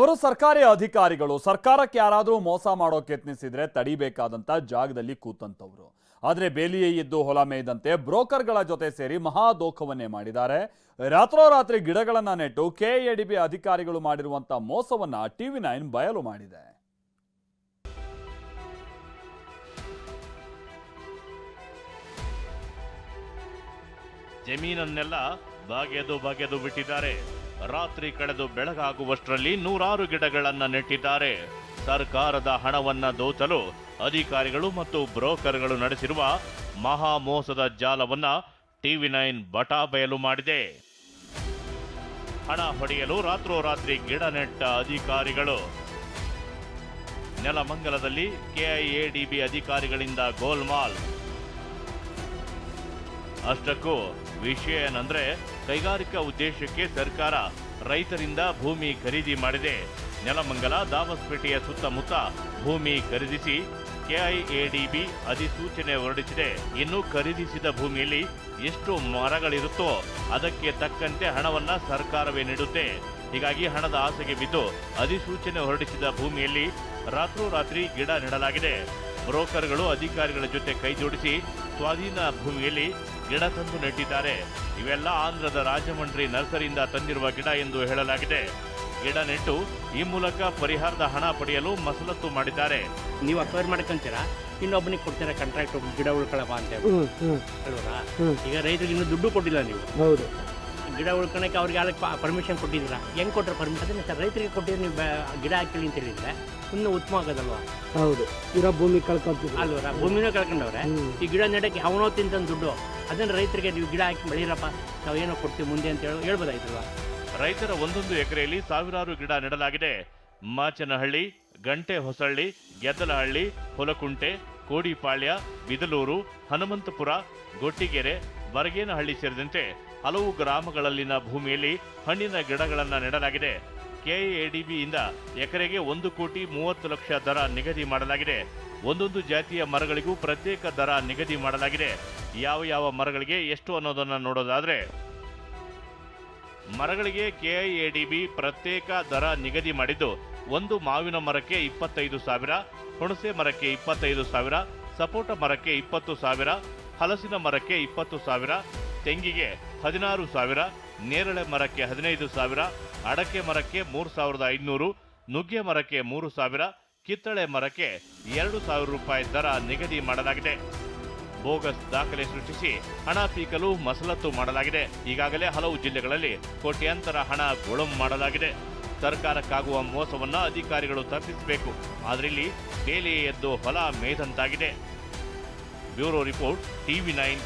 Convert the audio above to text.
ಅವರು ಸರ್ಕಾರಿ ಅಧಿಕಾರಿಗಳು, ಸರ್ಕಾರಕ್ಕೆ ಯಾರಾದರೂ ಮೋಸ ಮಾಡೋಕೆ ಯತ್ನಿಸಿದ್ರೆ ತಡಿಬೇಕಾದಂಥ ಜಾಗದಲ್ಲಿ ಕೂತಂತವ್ರು. ಆದರೆ ಬೇಲಿಯೇ ಇದ್ದು ಹೊಲ ಮೇಯ್ದಂತೆ ಬ್ರೋಕರ್ಗಳ ಜೊತೆ ಸೇರಿ ಮಹಾದೋಖವನ್ನೇ ಮಾಡಿದ್ದಾರೆ. ರಾತ್ರೋರಾತ್ರಿ ಗಿಡಗಳನ್ನ ನೆಟ್ಟು ಕೆಎಡಿಬಿ ಅಧಿಕಾರಿಗಳು ಮಾಡಿರುವಂತ ಮೋಸವನ್ನ ಟಿವಿ ನೈನ್ ಬಯಲು ಮಾಡಿದೆ. ಜಮೀನನ್ನೆಲ್ಲ ಬಾಗೆದು ಬಗೆದು ಬಿಟ್ಟಿದ್ದಾರೆ. ರಾತ್ರಿ ಕಳೆದು ಬೆಳಗಾಗುವಷ್ಟರಲ್ಲಿ ನೂರಾರು ಗಿಡಗಳನ್ನು ನೆಟ್ಟಿದ್ದಾರೆ. ಸರ್ಕಾರದ ಹಣವನ್ನ ದೋಚಲು ಅಧಿಕಾರಿಗಳು ಮತ್ತು ಬ್ರೋಕರ್ಗಳು ನಡೆಸಿರುವ ಮಹಾ ಮೋಸದ ಜಾಲವನ್ನ ಟಿವಿ ನೈನ್ ಬಟಾ ಬಯಲು ಮಾಡಿದೆ. ಹಣ ಹೊಡೆಯಲು ರಾತ್ರೋರಾತ್ರಿ ಗಿಡ ನೆಟ್ಟ ಅಧಿಕಾರಿಗಳು. ನೆಲಮಂಗಲದಲ್ಲಿ ಕೆಐಎಡಿಬಿ ಅಧಿಕಾರಿಗಳಿಂದ ಗೋಲ್ಮಾಲ್ ಅಷ್ಟಕ್ಕೂ ವಿಷಯ ಏನಂದ್ರೆ ಕೈಗಾರಿಕಾ ಉದ್ದೇಶಕ್ಕೆ ಸರ್ಕಾರ ರೈತರಿಂದ ಭೂಮಿ ಖರೀದಿ ಮಾಡಿದೆ. ನೆಲಮಂಗಲ, ದಾವಸ್ಪೇಟೆಯ ಸುತ್ತಮುತ್ತ ಭೂಮಿ ಖರೀದಿಸಿ ಕೆಐಎಡಿಬಿ ಅಧಿಸೂಚನೆ ಹೊರಡಿಸಿದೆ. ಇನ್ನು ಖರೀದಿಸಿದ ಭೂಮಿಯಲ್ಲಿ ಎಷ್ಟು ಮರಗಳಿರುತ್ತೋ ಅದಕ್ಕೆ ತಕ್ಕಂತೆ ಹಣವನ್ನ ಸರ್ಕಾರವೇ ನೀಡುತ್ತೆ. ಹೀಗಾಗಿ ಹಣದ ಆಸೆಗೆ ಬಿದ್ದು ಅಧಿಸೂಚನೆ ಹೊರಡಿಸಿದ ಭೂಮಿಯಲ್ಲಿ ರಾತ್ರೋರಾತ್ರಿ ಗಿಡ ನೆಡಲಾಗಿದೆ. ಬ್ರೋಕರ್ಗಳು ಅಧಿಕಾರಿಗಳ ಜೊತೆ ಕೈಜೋಡಿಸಿ ಸ್ವಾಧೀನ ಭೂಮಿಯಲ್ಲಿ ಗಿಡ ತಂದು ನೆಟ್ಟಿದ್ದಾರೆ. ಇವೆಲ್ಲ ಆಂಧ್ರದ ರಾಜಮಂಡ್ರಿ ನರ್ಸರಿಯಿಂದ ತಂದಿರುವ ಗಿಡ ಎಂದು ಹೇಳಲಾಗಿದೆ. ಗಿಡ ನೆಟ್ಟು ಈ ಮೂಲಕ ಪರಿಹಾರದ ಹಣ ಪಡೆಯಲು ಮಸಲತ್ತು ಮಾಡಿದ್ದಾರೆ. ನೀವು ಅಕ್ವೈರ್ ಮಾಡ್ಕೊಂತೀರಾ? ಇನ್ನೊಬ್ಬನಿಗೆ ಕೊಡ್ತೀರಾ ಕಾಂಟ್ರಾಕ್ಟ್ ಗಿಡ ಉಳ್ಕೊಳಪ್ಪ ಅಂತ ಹೇಳಿ. ಈಗ ರೈತರಿಗೆ ಇನ್ನೂ ದುಡ್ಡು ಕೊಟ್ಟಿಲ್ಲ ನೀವು. ಹೌದು. ಗಿಡ ಉಳ್ಕೊಳಕ್ಕೆ ಅವ್ರಿಗೆ ಯಾಕೆ ಪರ್ಮಿಷನ್ ಕೊಟ್ಟಿದ್ದೀರಾ? ಹೆಂಗೆ ಕೊಟ್ಟರೆ ಪರ್ಮಿಷನ್ ಅದನ್ನ ಸರ್ ರೈತರಿಗೆ ಕೊಟ್ಟಿದ್ರೆ ನೀವು ಬೆ- ಗಿಡ ಹಾಕಿಲಿ ಅಂತ ಹೇಳಿದ್ರೆ ಇನ್ನೂ ಉತ್ತಮ ಆಗೋದಲ್ವಾ? ಹೌದು. ಇರೋ ಭೂಮಿ ಕಳ್ಕೊಳ್ತೀವಿ ಅಲ್ವರ ಭೂಮಿನೂ ಕಳ್ಕೊಂಡವ್ರೆ. ಈ ಗಿಡ ನೆಡಕ್ಕೆ ಅವನೋ ತಿಂತ ದುಡ್ಡು. ಅದನ್ನ ರೈತರಿಗೆ ನೀವು ಗಿಡ ಹಾಕಿ ಬೆಳೀರಪ್ಪ ನಾವು ಏನೋ ಕೊಡ್ತೀವಿ ಮುಂದೆ ಅಂತ ಹೇಳಿ ರೈತರ ಒಂದೊಂದು ಎಕರೆಯಲ್ಲಿ ಸಾವಿರಾರು ಗಿಡ ನೆಡಲಾಗಿದೆ. ಮಾಚನಹಳ್ಳಿ ಗಂಟೆ ಹೊಸಳ್ಳಿ ಗೆದ್ದಲಹಳ್ಳಿ, ಹೊಲಕುಂಟೆ, ಕೋಡಿಪಾಳ್ಯ, ಬಿದಲೂರು, ಹನುಮಂತಪುರ, ಗೊಟ್ಟಿಗೆರೆ, ಬರಗೇನಹಳ್ಳಿ ಸೇರಿದಂತೆ ಹಲವು ಗ್ರಾಮಗಳಲ್ಲಿನ ಭೂಮಿಯಲ್ಲಿ ಹಣ್ಣಿನ ಗಿಡಗಳನ್ನು ನೆಡಲಾಗಿದೆ. ಕೆಎಡಿಬಿಯಿಂದ ಎಕರೆಗೆ ಒಂದು ಕೋಟಿ ಮೂವತ್ತು ಲಕ್ಷ ದರ ನಿಗದಿ ಮಾಡಲಾಗಿದೆ. ಒಂದೊಂದು ಜಾತಿಯ ಮರಗಳಿಗೂ ಪ್ರತ್ಯೇಕ ದರ ನಿಗದಿ ಮಾಡಲಾಗಿದೆ. ಯಾವ ಯಾವ ಮರಗಳಿಗೆ ಎಷ್ಟು ಅನ್ನೋದನ್ನು ನೋಡೋದಾದರೆ, ಮರಗಳಿಗೆ ಕೆಐಎಡಿಬಿ ಪ್ರತ್ಯೇಕ ದರ ನಿಗದಿ ಮಾಡಿದ್ದು ಒಂದು ಮಾವಿನ ಮರಕ್ಕೆ ಇಪ್ಪತ್ತೈದು ಸಾವಿರ, ಹುಣಸೆ ಮರಕ್ಕೆ ಇಪ್ಪತ್ತೈದು ಸಾವಿರ, ಸಪೋಟ ಮರಕ್ಕೆ ಇಪ್ಪತ್ತು ಸಾವಿರ, ಹಲಸಿನ ಮರಕ್ಕೆ ಇಪ್ಪತ್ತು ಸಾವಿರ, ತೆಂಗಿಗೆ ಹದಿನಾರು ಸಾವಿರ, ನೇರಳೆ ಮರಕ್ಕೆ ಹದಿನೈದು ಸಾವಿರ, ಅಡಕೆ ಮರಕ್ಕೆ ಮೂರು ಸಾವಿರದ ಐದುನೂರು ನುಗ್ಗೆ ಮರಕ್ಕೆ ಮೂರು ಸಾವಿರ ಕಿತ್ತಳೆ ಮರಕ್ಕೆ ಎರಡು ಸಾವಿರ ರೂಪಾಯಿ ದರ ನಿಗದಿ ಮಾಡಲಾಗಿದೆ. ಬೋಗಸ್ ದಾಖಲೆ ಸೃಷ್ಟಿಸಿ ಹಣ ಪೀಕಲು ಮಸಲತ್ತು ಮಾಡಲಾಗಿದೆ. ಈಗಾಗಲೇ ಹಲವು ಜಿಲ್ಲೆಗಳಲ್ಲಿ ಕೋಟ್ಯಾಂತರ ಹಣ ಗೊಳಂ ಮಾಡಲಾಗಿದೆ. ಸರ್ಕಾರಕ್ಕಾಗುವ ಮೋಸವನ್ನ ಅಧಿಕಾರಿಗಳು ತಪ್ಪಿಸಬೇಕು. ಆದ್ರಿಲ್ಲಿ ಬೇಲಿ ಎದ್ದು ಹೊಲ ಮೇದಂತಾಗಿದೆ ಬ್ಯೂರೋ ರಿಪೋರ್ಟ್ ಟಿವಿ ನೈನ್.